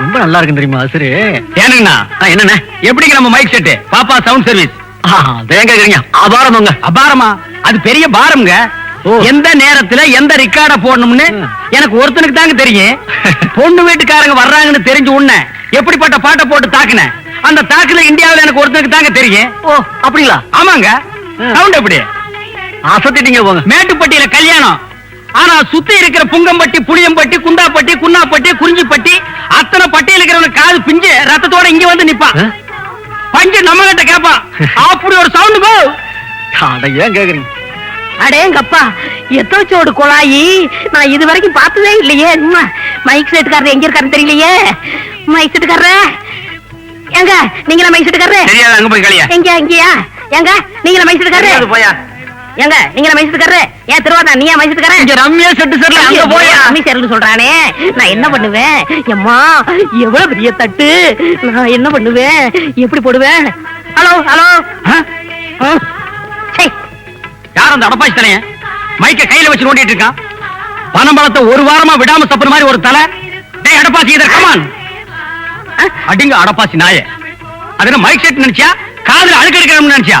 ரொம்ப நல்லா இருக்கு தெரியுமா சரி ஏனுங்கண்ணா என்னண்ணே? எப்படிங்க நம்ம mike set Pappa sound service தேங்க கேக்குறீங்க. அபாரம் உங்க அபாரமா? அது பெரிய பாரம்ங்க. ஓ. எந்த நேரத்துல எந்த ரெக்கார்ட போடணும்னு. எனக்கு ஒருத்தனுக்கு தாங்க தெரியும். பொண்ணு வீட்டுக்காரங்க வர்றாங்கன்னு தெரிஞ்சு உன்ன எப்படிப்பட்ட பாட்டை போட்டு தாக்குனேன். அந்த தாக்குல இந்தியாவுல எனக்கு ஒருத்தனுக்கு தாங்க தெரியும். ஓ அப்படிங்களா? ஆமாங்க. சவுண்ட் எப்படி? அசத்திட்டீங்க போங்க. மேட்டுப்பட்டியில கல்யாணம். ஆனா சுத்தி இருக்கிற புங்கம்பட்டி புளியம்பட்டி குந்தாப்பட்டி குன்னாப்பட்டி குறிஞ்சிப்பட்டி அத்தனை பட்டியல் இருக்கிறவனுக்கு காது பிஞ்சு ரத்தத்தோட இங்க வந்து நிப்பான்? பஞ்சு நம்ம கிட்ட கேப்பான். அப்படி ஒரு சவுண்ட் அட ஏன் கேக்குறீங்க? அடேங்கப்பா எத்தோச்சோடு குழாயி? நான் இது வரைக்கும் பார்த்ததே இல்லையே. மைக் செட்டுக்காரர் எங்க இருக்காருன்னு தெரியலையே. மைக் செட்டுக்காரர் எங்க நீங்களா மைக் செட்டுக்காரர் தெரியாது அங்க போய் களியா எங்க எங்கயா எங்க நீங்களா மைக் செட்டுக்காரர் போயா. எங்க நீங்களா மைக் செட்டுக்காரர் ஏன் திருவாதா நீயா மைக் செட்டுக்காரர் இங்க ரம்யா செட்டு சரில அங்க போயா? அம்மி சேர்ந்து சொல்றானே. நான் என்ன பண்ணுவேன்? எம்மா எவ்வளவு பெரிய தட்டு? நான் என்ன பண்ணுவேன்? எப்படி போடுவேன்? Hello hello. யார் அந்த அடப்பாச்சி தலையன் மைக்க கையில வச்சு நோண்டிட்டு இருக்கான் பனம்பழத்தை ஒரு வாரமா விடாம சப்புற மாதிரி ஒரு தலை? டேய் அடப்பாச்சி இதர் கமான் அடிங்க அடப்பாச்சி நாயே. அது என்ன மைக் செட் நினைச்சியா? காதுல அழுக்கு எடுக்கணும்னு நினைச்சியா?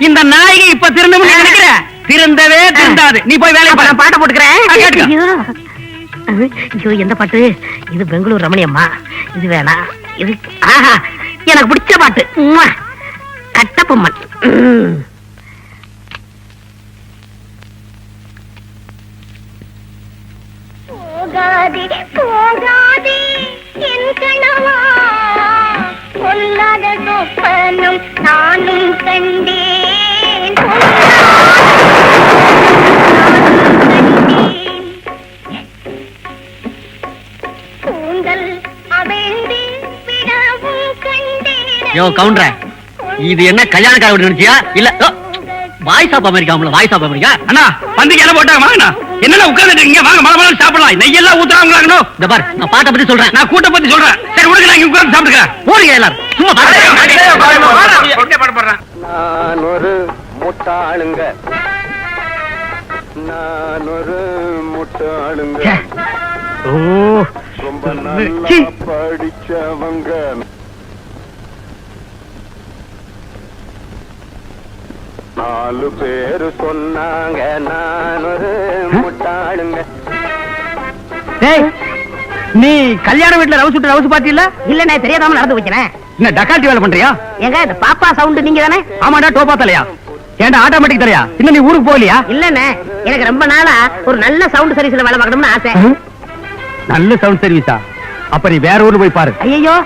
இந்த நாயகி இப்ப திருந்தவும் நினைக்கிற? திருந்தவே திருந்தாது. நீ போய் பாரு நான் பாட்டை போட்டுக்கிறேன். ஐயோ. எந்த பாட்டு? இது பெங்களூர் ரமணியம்மா இது வேணாம் இது ஆஹா எனக்கு பிடிச்ச பாட்டு. ம். போகாதே போகாதே என் பொல்லாத சொப்பனம் நானும் கண்டேன். யோ கவுண்டர இது என்ன கல்யாணக்கார வீடு நினைச்சியா? இல்ல voice of America voice of America? அண்ணா பந்திக்கு என்ன போட்டாங்க வாங்கண்ணா. என்னென்ன உட்கார்ந்துட்டு இருக்கீங்க? வாங்க மழை மழை சாப்பிடலாம். நெய்யெல்லாம் ஊத்துறாங்களாங்கண்ணோ. இந்த பாரு நான் பாட்டை பத்தி சொல்றேன். நான் கூட்ட பத்தி சொல்றேன். சரி விடுங்க நான் இங்க உட்கார்ந்து சாப்பிட்டுக்கிறேன். போறீங்க எல்லாரும். சும்மா நான் ஒரு முட்டாளுங்க. நான் ஒரு முட்டாளுங்க ஓ. ரொம்ப. நல்லா படிச்சவங்க. நாலு பேரு சொன்னாங்க நான் ஒரு முட்டாளுங்க. டேய் நீ கல்யாண வீட்டுல ரவுஸ் விட்டு ரவுஸ் பாத்தீங்களா இல்லண்ணே தெரியாதாம நடந்து வச்சனே என்ன டக்கால்ட்டி வேலை பண்றியா? ஏங்க இந்த பாப்பா சவுண்ட் நீங்க தானே ஆமாடா டோப்பா தலையா? ஏன்டா ஆட்டோமேட்டிக் தலையா? இன்னும் நீ ஊருக்கு போகலையா? இல்லண்ணே எனக்கு ரொம்ப நாளா ஒரு நல்ல சவுண்ட் சர்வீஸ்ல வேலை பார்க்கணும்னு ஆசை. நல்ல சவுண்ட் சர்வீஸா அப்ப நீ வேற ஊர்ல போய் பாரு. ஐயோ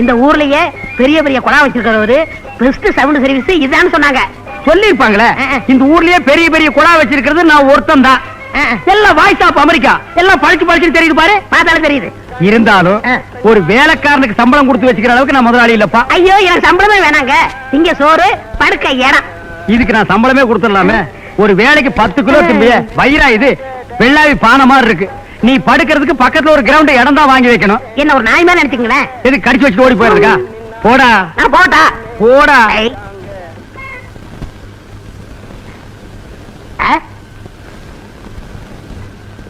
இந்த ஊர்லயே பெரிய பெரிய குழா வச்சிருக்கிறவரு பெஸ்ட் சவுண்ட் சர்வீஸ் இதான்னு சொன்னாங்க. சொல்லிருப்பாங்களே. இந்த ஊர்லயே பெரிய பெரிய குழா வச்சிருக்கிறது நான் ஒருத்தன் தான். எல்லாம் வாய்ஸ் அமெரிக்கா. எல்லாம் பழிச்சு பழிச்சு தெரியுது பாரு. பார்த்தாலும் தெரியுது. இருந்தாலும். ஒரு வேலைக்காரனுக்கு சம்பளம் கொடுத்து வச்சுக்கிற அளவுக்கு நான் முதலாளி இல்லப்பா. ஐயோ எனக்கு சம்பளமே வேணாங்க. இங்க சோறு படுக்க இடம். இதுக்கு நான் சம்பளமே கொடுத்துடலாமே. ஒரு வேலைக்கு பத்து கிலோ திம்பிய வயிறா இது. வெள்ளாவி பானை மாதிரி இருக்கு. நீ படுக்கிறதுக்கு பக்கத்துல ஒரு கிரவுண்ட் இடம் தான் வாங்கி வைக்கணும். என்ன ஒரு நாய் மேல நினைச்சுங்களேன் எது கடிச்சு வச்சுட்டு ஓடி போயிருக்கா? போடா. போட்டா போடா ஐ. ஆ?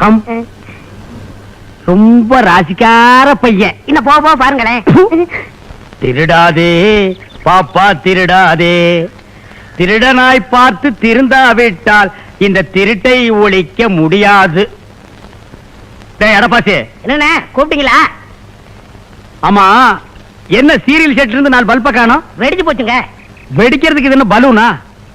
come. ரொம்ப ராசிக்கார பையன். இன்னும் போக போக பாருங்களேன். திருடாதே பாப்பா திருடாதே. திருடனாய் பார்த்து திருந்தாவிட்டால் இந்த திருட்டை ஒழிக்க முடியாது. டேய் எடப்பாசி என்னண்ணே கூப்பிட்டீங்களா? ஆமா என்ன சீரியல் செட்ல இருந்து நாலு பல்ப காணோம்? வெடிச்சு போச்சுங்க. வெடிக்கிறதுக்கு இது என்ன பலூனா?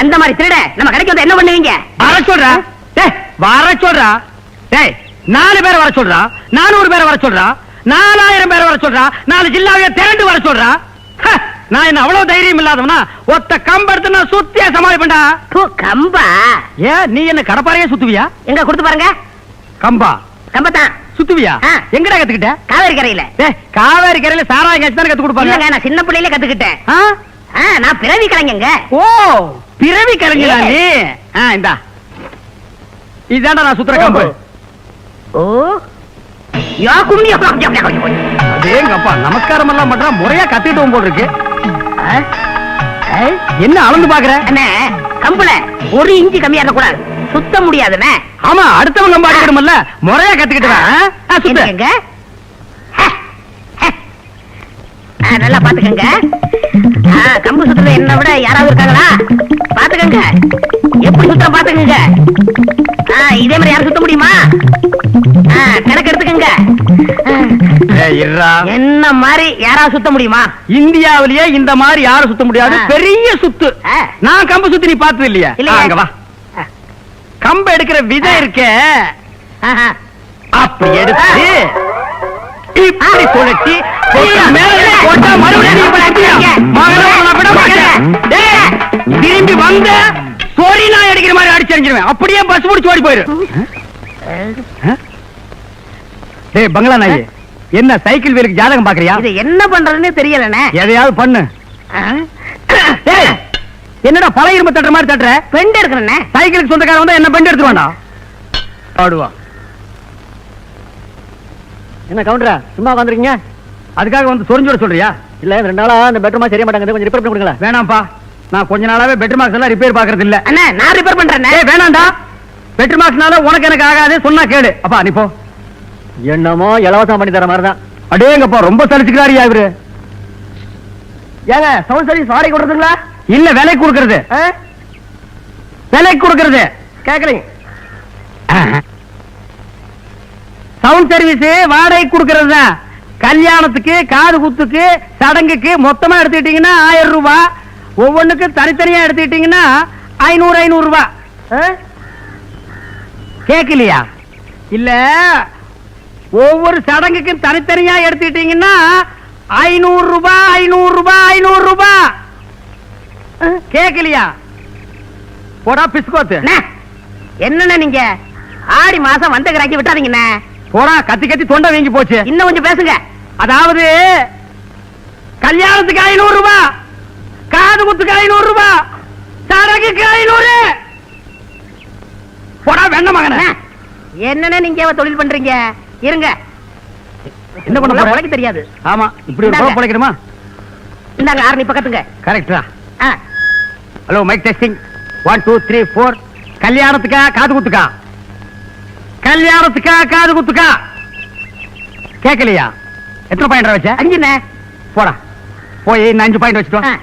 அந்த மாதிரி திருட நம்ம கடைக்கு வந்து என்ன பண்ணுவீங்க? வர சொல்றா. டேய் வர சொல்றா. டேய் நாலு பேரை வர சொல்றா. நானூறு பேரை வர சொல்றா. நாலாயிரம் பேரை வர சொல்றா. நாலு ஜில்லாவைய திரண்டு வர சொல்றா. நான் என்ன அவ்வளவு தைரியம் இல்லாதவனா? ஒத்த கம்பெடுத்து நான் சுத்தியா சமாளிப்பேன்டா. கம்பா. ஏன் நீ என்ன கடப்பாறையே சுத்துவியா? எங்க கொடுத்து பாருங்க. கம்பா. கம்பத்தான் சுத்துவியா. எங்கடா கத்துக்கிட்ட? காவேரி கரையில. காவேரி கரையில சாராயம் கத்து கொடுப்பாங்க? நான் சின்ன பிள்ளையில கத்துக்கிட்டேன். நான் பிறவி கலைஞங்க. ஓ! பிறவி கலைஞரா நீ? ஆ இந்தா. இதாண்டா நான் சுத்துற கம்பு. ஓ. யா கும்மி அதேங்கப்பா நமஸ்காரம் எல்லாம் பண்றா முறையா கத்திட்டு போல் இருக்கு. என்ன அளந்து பாக்குற? அண்ணே கம்புல ஒரு இன்ச்சு கம்மியா இருக்கக்கூடாது. சுத்த முடியாதுண்ணே ஆமா அடுத்தவங்க நம்ம அடிக்கணும்ல முறையா கத்துக்கிட்டு வா. ஆ, சுத்து. என்னங்க? ஹ, ஹ. ஆ, நல்லா பாத்துக்கங்க. கம்பு சுத்துறது என்ன விட யாராவது இருக்காங்களா பாத்துக்கங்க எப்படி சுத்த பாத்துக்கங்க இதே மாதிரி யாரும் சுத்த முடியுமா கணக்கு எடுத்துக்கங்க. என்ன மாதிரி யாராவது சுத்த முடியுமா இந்தியாவிலேயே இந்த மாதிரி யாரும் சுத்த முடியாது. பெரிய சுத்து. நான் கம்பு சுத்தி நீ பார்த்தது இல்லையா இல்லையே. கம்பு எடுக்கிற விதை இருக்கே. அப்படி எடுத்து இப்படி. சுழட்டி. மேல போட்டா மறுபடியும் திரும்பி வந்த சொறி நான் அடிக்கிற மாதிரி அடிச்சிருந்துருவேன் அப்படியே பஸ் முடிச்சு ஓடி போயிரு. டேய் பங்களா நாயி என்ன சைக்கிள் வீலுக்கு ஜாதகம் பாக்குறியா? இது என்ன பண்றதுன்னு தெரியலண்ணே. எதையாவது பண்ணு. என்னடா பழைய இரும்பு தட்டுற மாதிரி தட்டுற? பெண்டு எடுக்கணுண்ணே சைக்கிளுக்கு சொந்தக்காரன் வந்தா என்ன பெண்டு எடுத்து வேண்டாம் ஆடுவா. என்ன கவுண்டரா சும்மா உட்காந்துருக்கீங்க? அதுக்காக வந்து சொரிஞ்சு விட சொல்றியா? இல்ல ரெண்டு நாளா இந்த பெட்ரூமா சரியா மாட்டாங்க கொஞ்சம் ரிப்பேர் பண்ணி கொடுங்களேன். வேணாம்ப்பா. நான் கொஞ்ச நாளாவே பெட்ரூம் மார்க்ஸ் எல்லாம் ரிப்பேர் பாக்குறது இல்ல அண்ணா நான் ரிப்பேர் பண்றேண்ணே. ஏய் வேணாம்டா. பெட்ரூம் மார்க்ஸ்னால உனக்கு எனக்கு ஆகாது சொன்னா கேடு அப்பா நீ போ. என்னமோ இலவசம் பண்ணி தர மாதிரி தான் அடேங்கப்பா ரொம்ப சலிச்சுக்கிறாரியா இவரு? ஏங்க சவுண்ட் சர்வீஸ் வாடகை கொடுத்துங்களா இல்ல விலை கொடுக்கறது. விலை கொடுக்கறது. கேக்குறீங்க. சவுண்ட் சர்வீஸ் வாடகை கொடுக்கறது தான் கல்யாணத்துக்கு காது குத்துக்கு சடங்குக்கு மொத்தமா எடுத்துக்கிட்டீங்கன்னா ஆயிரம் ரூபாய் ஒவ்வொன்றுக்கு தனித்தனியா எடுத்துக்கிட்டீங்கன்னா ஐநூறு ஐநூறு ரூபாய் கேட்கலையா? இல்ல ஒவ்வொரு சடங்குக்கும் தனித்தனியா எடுத்துக்கிட்டீங்கன்னா ஐநூறு ரூபாய் ஐநூறு ரூபாய் ஐநூறு ரூபாய் கேட்கலையா? போடா பிஸ்கோத்து அண்ணே, என்னண்ணே நீங்க? ஆடி மாசம் வந்த கிராக்கி விட்டாதீங்கண்ணே. போடா கத்தி கத்தி தொண்டை வீங்கி போச்சு. இன்னும் கொஞ்சம் பேசுங்க. அதாவது கல்யாணத்துக்கு ஐநூறு ரூபாய் காது குத்துக்கு ஐநூறு ரூபாய் சடங்குக்கு ஐநூறு. போடா வெண்ண மகன. என்னண்ணே நீங்க தொழில் பண்றீங்க? இருங்க. என்ன பண்ண? உனக்கு தெரியாது. ஆமா இப்படி ஒரு பிழைக்கணுமா? இந்தாங்க ஆரணி பக்கத்துங்க. கரெக்டா hello mike testing one two three four கல்யாணத்துக்கா காது குத்துக்கா? கல்யாணத்துக்கா காது குத்துக்கா? கேட்கலையா எத்தனை பையன் வச்ச? அஞ்சுண்ணே போடா. போய் இன்னும் அஞ்சு பாயிண்ட் வச்சுட்டு வா. ஆ.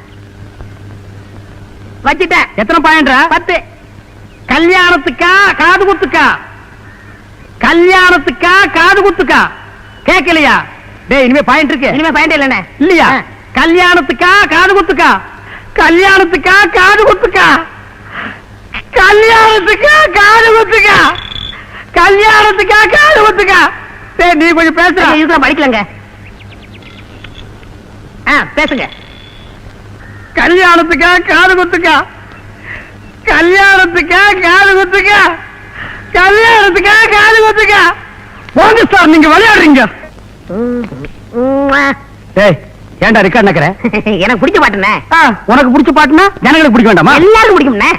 வச்சிட்டேன். எத்தனை பாயிண்ட்ரா பத்து. கல்யாணத்துக்கா காது குத்துக்கா? கல்யாணத்துக்கா காது குத்துக்கா? கேட்கலையா டேய் இனிமே பாயிண்ட் இருக்கு. இனிமே பாயிண்ட் இல்லண்ணே. இல்லையா. கல்யாணத்துக்கா காது குத்துக்கா? கல்யாணத்துக்கா காது குத்துக்கா? கல்யாணத்துக்கா காது குத்துக்கா? கல்யாணத்துக்கா காது குத்துக்கா டேய் நீ கொஞ்சம் பேசுற நான் படிக்கலங்க. ஆ பேசுங்க. கல்யாணத்துக்கா காது குத்துக்கா கல்யாணத்துக்கா காது குத்துக்கா கல்யாணத்துக்கா காது குத்துக்கா போங்க சார் நீங்க விளையாடுறீங்க. டேய் ஏன்டா ரெக்கார்ட் நக்கற? எனக்கு பிடிச்ச பாட்டுண்ணே. உனக்கு பிடிச்ச பாட்டுனா ஜனங்களுக்கு பிடிக்க வேண்டாமா? எல்லாரும் பிடிக்கும்ண்ணே.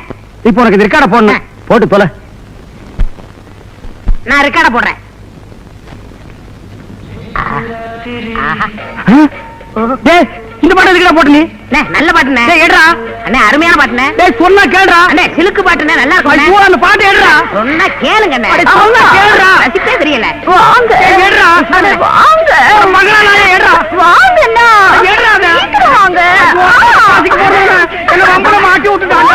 இப்போ உனக்கு இந்த ரெக்கார்ட போடணும். போட்டு தொலை. நான் ரெக்கார்ட போடுறேன் இந்த பாட்டு எதுக்குடா போட்டு நீ நல்ல டேய் எடுறா அண்ணே அருமையான டேய் சொன்னா கேளுடா அண்ணே சிலுக்கு பாட்டுண்ணே நல்லா ஐயோ இருக்கும் அந்த பாட்டு எடுறா சொன்னா கேளுங்க அண்ணே சொன்னா கேளுடா. ரசிப்பே தெரியல வாங்க எடுறா வாங்க மகளா நானே எடுறா வாங்க அண்ணா எடுறா. சீக்கிரம் வாங்க பசிக்கு போறேன் என்ன வம்பள மாட்டி விட்டுட்டாங்க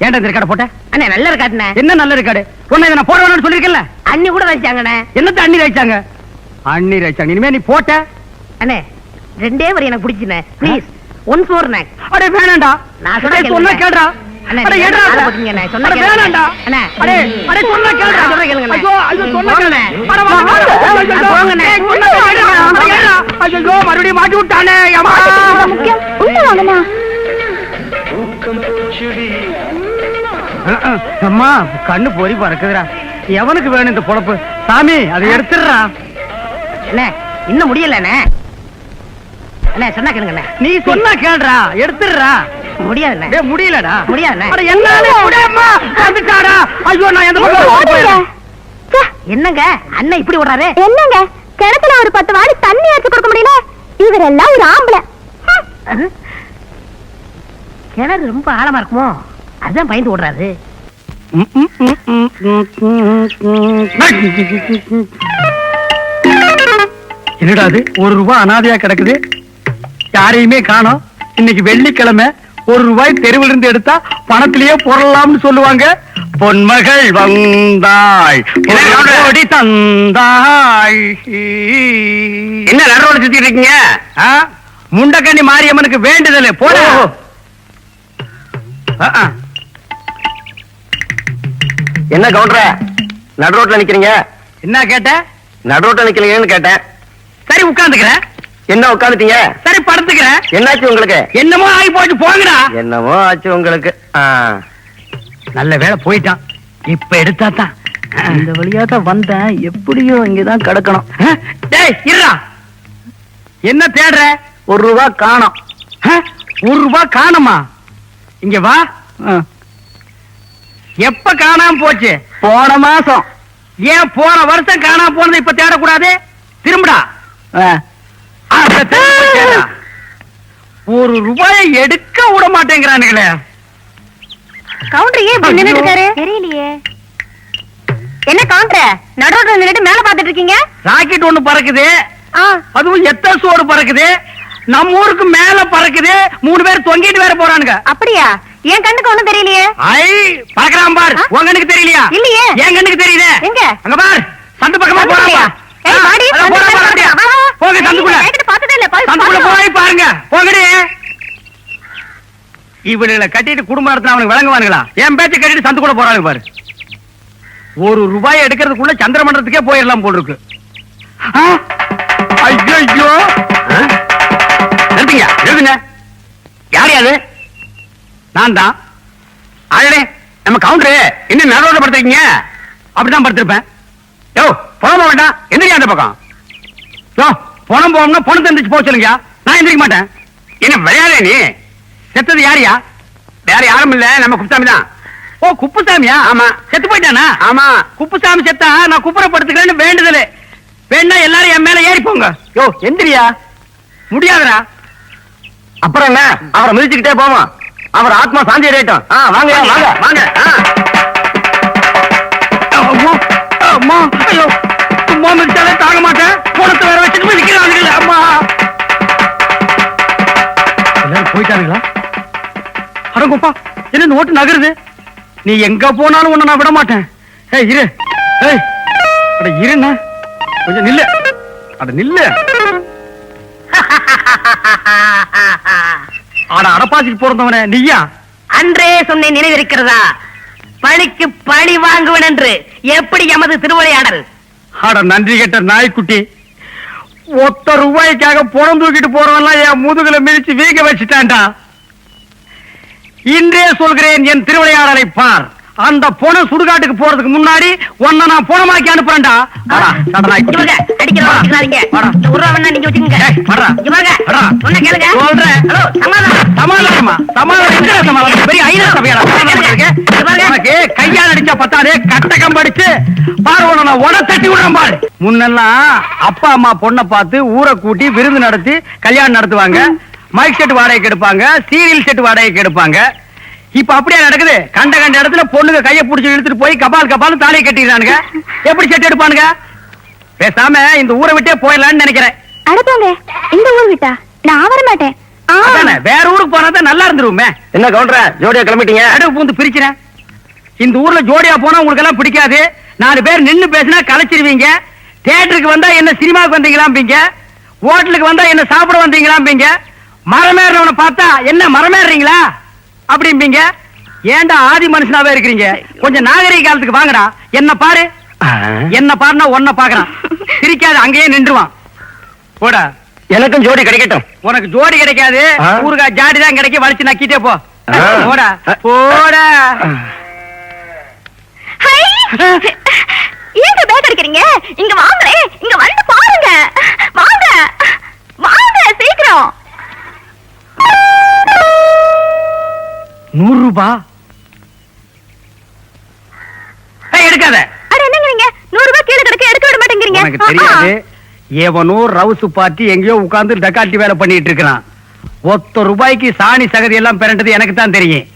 ஏன்டா இந்த ரெக்கார்ட போட்ட? அண்ணே நல்ல இருக்காட்டுண்ணே என்ன நல்ல ரெக்கார்டு? உன்னை இதை நான் போட வேணும்னு சொல்லிருக்கேன்ல அண்ணி கூட ரசிச்சாங்கண்ணே என்னத்த அண்ணி ரசிச்சாங்க அண்ணி ரசிச்சாங்க இனிமே நீ போட்ட? அண்ணே ரெண்டே வரி எனக்கு பிடிச்சுண்ணே ப்ளீஸ் ஒன் ஃபோர் அடே வேணாம்டா. நான் சொன்னா அடே, மறுபடியும் மாட்டி விட்டானே. அம்மா கண்ணு பொறி பறக்குதுடா. எவனுக்கு வேணும் இந்த பொழப்பு? சாமி அதை எடுத்துடுறா. அண்ணே இன்னும் அண்ணே சொன்னா கேளுங்க அண்ணே. நீ சொன்னா கேளுடா. எடுத்துடுறா. முடியாதுண்ணே. டேய் முடியலடா. போயிடுறேன் என்னங்க? அண்ணன் இப்படி விடுறாரு என்னங்க? கிணத்துல ஒரு பத்து வாடி தண்ணி எடுத்து கொடுக்க முடியல? இவரெல்லாம் ஒரு ஆம்பளை. கிணறு ரொம்ப ஆழமா இருக்குமோ? அதான் பயந்து விடுறாரு என்னடா அது? ஒரு ரூபாய் அனாதையா கிடக்குது. யாரையுமே காணோம். இன்னைக்கு வெள்ளிக்கிழமை. ஒரு ரூபாய் தெருவில் இருந்து எடுத்தா பணத்திலேயே பொருளாம்னு சொல்லுவாங்க. பொன்மகள் வந்தாள் கோடி தந்தாள் என்ன நடுவோட சுத்திட்டு இருக்கீங்க? முண்டக்கண்ணி மாரியம்மனுக்கு வேண்டுதல் போட. என்ன கவுண்டர? நடு ரோட்ல நிக்கிறீங்க? என்ன கேட்ட? நடு ரோட்ல நிக்கிறீங்கன்னு கேட்டேன். சரி உட்கார்ந்துக்கிறேன் என்ன உட்காந்துட்டீங்க? சரி படுத்துக்கிறேன். என்னாச்சு உங்களுக்கு? என்னமோ ஆகி போச்சு போங்கடா. என்னமோ ஆச்சு உங்களுக்கு. நல்ல வேலை போயிட்டான். இப்ப எடுத்தா தான். இந்த வழியா தான் வந்தேன். எப்படியோ இங்கதான் கிடக்கணும். டேய் இருடா. என்ன தேடுற? ஒரு ரூபா காணோம். ஒரு ரூபா காணுமா? இங்க வா. எப்ப காணாம போச்சு? போன மாசம். ஏன் போன வருஷம் காணாம போனது இப்ப தேடக்கூடாது? திரும்புடா. ஒரு ரூபாயை எடுக்க விட மாட்டேங்கிறானுங்களே. கவுண்டர் ஏன் இப்படி நின்னுட்டு இருக்காரு? தெரியலையே. என்ன கவுண்டர்? நடுரோட்ல நின்னுட்டு மேல பாத்துட்டு இருக்கீங்க? ராக்கெட் ஒண்ணு பறக்குது. அதுவும் எத்த சோடு பறக்குது? நம்ம ஊருக்கு மேல பறக்குது. மூணு பேர் தொங்கிட்டு வேற போறானுங்க. அப்படியா? என் கண்ணுக்கு ஒண்ணும் தெரியலையே. ஐ பறக்குறான் பார்? உன் கண்ணுக்கு தெரியலையா? இல்லையே. என் கண்ணுக்கு தெரியுதே எங்க? அங்க பார். சந்து பக்கமா சந்து சந்து. போங்க சந்துக்குள்ள போய் பாருங்க. போங்கடி. இவனுல கட்டிட்டு குடும்ப நடத்தின அவனுக்கு விளங்குவானுங்களா என் பேச்ச கட்டிட்டு சந்துக்குள்ள போறானுங்க பாரு. ஒரு ரூபாய் எடுக்கிறதுக்குள்ள சந்திரமண்டலத்துக்கே போயிடலாம் போல் இருக்கு ஐயோ நிறுத்துங்க நிறுத்துங்க. யார் யாரு நான் தான். அழடே நம்ம கவுண்டரு என்ன நடுவோட படுத்துருக்கீங்க? அப்படிதான் படுத்திருப்பேன். போக வேண்டாம் எந்திரிக்க அந்த பக்கம். யோ பணம் போகணும்னா பணத்தை எந்திரிச்சு போக சொல்லுங்க நான் எந்திரிக்க மாட்டேன். என்ன விளையாடே நீ? செத்தது யாரியா வேற யாரும் இல்ல. நம்ம குப்புசாமி தான். ஓ குப்புசாமியா? ஆமா. செத்து போயிட்டானா? ஆமா. குப்புசாமி செத்தா நான் குப்புற படுத்துக்கிறேன்னு வேண்டுதல். வேணா எல்லாரும் என் மேல ஏறி போங்க. யோ எந்திரியா? முடியாதுடா. அப்புறம் என்ன? அவரை மிதிச்சுக்கிட்டே போவோம். அவர் ஆத்மா சாந்தி அடையட்டும். ஆ வாங்க வாங்க. வாங்க. அம்மா ஐயோ. சும்மா தாங்க மாட்டேன். போனத்தை வேற வச்சுட்டு மிதிக்கிறாங்க அம்மா. எல்லாரும் போயிட்டானுங்களா? அடங்கப்பா என்ன ஓட்டு நகருது? நீ எங்க போனாலும் உன்னை நான் விட மாட்டேன் ஏய் இரு. ஏய் அட இருண்ணா. கொஞ்சம் நில்லு. அட நில்லு. அட அடப்பாசிக்கு போறதவனே நீயா? அன்றே சொன்னேன் நினைவிருக்கிறதா? பழிக்கு பழி வாங்குவன் என்று எப்படி எமது திருவிளையாடல் அட நன்றி கெட்ட நாய்க்குட்டி. ஒத்த ரூபாய்க்காக புறம் தூக்கிட்டு போறவன்லாம் என் முதுகுல மிதிச்சு வீங்க வச்சுட்டான்டா. இன்றே சொல்கிறேன் என் திருவிளையாடலை பார். அந்த பொண சுடுகாட்டுக்கு போறதுக்கு முன்னாடி உன்னை நான் பொணமாக்கி அனுப்புறேன்டா. வாடா, சொன்ன கேளுங்க. சொல்றேன். ஹலோ சமாதானம். சமாதானமா? சமாதானம். எங்கடா சமாதானம்? பெரிய ஐநா சபையாடா சமாதானம் இருக்கு? உனக்கு கையால் அடிச்சா பத்தாதே கட்டகம் படிச்சு பாரு உட தட்டி விடுறேன் பாரு. முன்னெல்லாம் அப்பா அம்மா பொண்ணை பார்த்து ஊரை கூட்டி விருந்து நடத்தி கல்யாணம் நடத்துவாங்க. மைக் செட் வாடகைக்கு எடுப்பாங்க. சீரியல் செட் வாடகைக்கு எடுப்பாங்க. இப்ப அப்படியே நடக்குது? கண்ட கண்ட இடத்துல பொண்ணுங்க கைய புடிச்சு இழுத்துட்டு போய் கபால் கபால் தாலியை கட்டிடுறானுங்க. எப்படி செட் எடுப்பானுங்க? பேசாம இந்த ஊரை விட்டே போயிடலாம்னு நினைக்கிறேன். அடப்போங்க இந்த ஊர் விட்டா? நான் வர மாட்டேன் வேற ஊருக்கு போனா தான் நல்லா இருந்துருவோமே என்ன கவுண்டர ஜோடியா கிளம்பிட்டீங்க? நடுவு பூந்து பிரிக்கிறேன் இந்த ஊர்ல ஜோடியா போனா உங்களுக்கு எல்லாம் பிடிக்காது. நாலு பேர் நின்னு பேசினா கலைச்சிருவீங்க. தியேட்டருக்கு வந்தா என்ன சினிமாவுக்கு வந்தீங்களாம்பீங்க. ஹோட்டலுக்கு வந்தா என்ன சாப்பிட வந்தீங்களாம்பீங்க. மரமேறவனை பார்த்தா என்ன மரமேறீங்களா அப்படிம்பீங்க. ஏன்டா ஆதி மனுஷனாவே இருக்கிறீங்க? கொஞ்சம் நாகரிக காலத்துக்கு வாங்கடா. என்ன பாரு. என்ன பாருனா ஒன்ன பாக்குறான் சிரிக்காது அங்கேயே நின்றுவான். போடா. எனக்கும் ஜோடி கிடைக்கட்டும். உனக்கு ஜோடி கிடைக்காது. ஊருக்கா ஜாடி தான் கிடைக்கும். வலிச்சு நக்கிட்டே போ. போடா. போடா. ஹை! ஏங்க பேக் அடிக்கிறீங்க? இங்க வாங்களே இங்க வந்து பாருங்க. வாங்க. வாங்க சீக்கிரம். நூறு ரூபாய் எடுக்காத. அட என்னங்கிறீங்க நூறு ரூபாய் கீழே கிடக்கு எடுக்க விட மாட்டேங்கிறீங்க. உனக்கு தெரியாது. எவனோ ரவுசு பார்ட்டி எங்கேயோ உட்கார்ந்து டக்காட்டி வேலை பண்ணிட்டு இருக்கிறான். ஒத்த ரூபாய்க்கு சாணி சகதி எல்லாம் பிறண்டது எனக்கு தான் தெரியும்.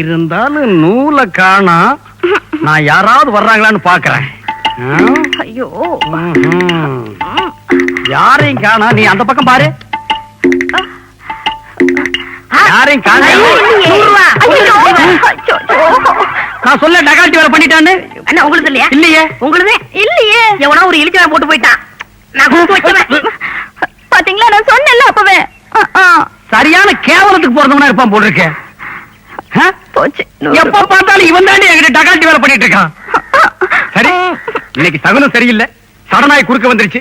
இருந்தாலும் நூலை காணா நான் யாராவது வர்றாங்களான்னு பாக்குறேன் ஐயோ. யாரையும் காணா. நீ அந்த பக்கம் பாரு. யாரையும் காணா. நான் சொல்ல டக்காட்டி வேலை பண்ணிட்டான்னு என்ன உங்களுக்கு இல்லையா? இல்லையே. உங்களுது? இல்லையே. எவனோ ஒரு இழிச்சவன் போட்டு போயிட்டான். பாத்தீங்களா? நான் சொன்னேன்ல அப்பவே. சரியான கேவலத்துக்கு பிறந்தவனா இருப்பான் போல் இருக்கேன் எப்ப பார்த்தாலும் இவன் தாண்டி என்கிட்ட டகாட்டி வேலை பண்ணிட்டு இருக்கான். சரி இன்னைக்கு சகுனம் சரியில்லை. சடனாய் குறுக்க வந்துருச்சு.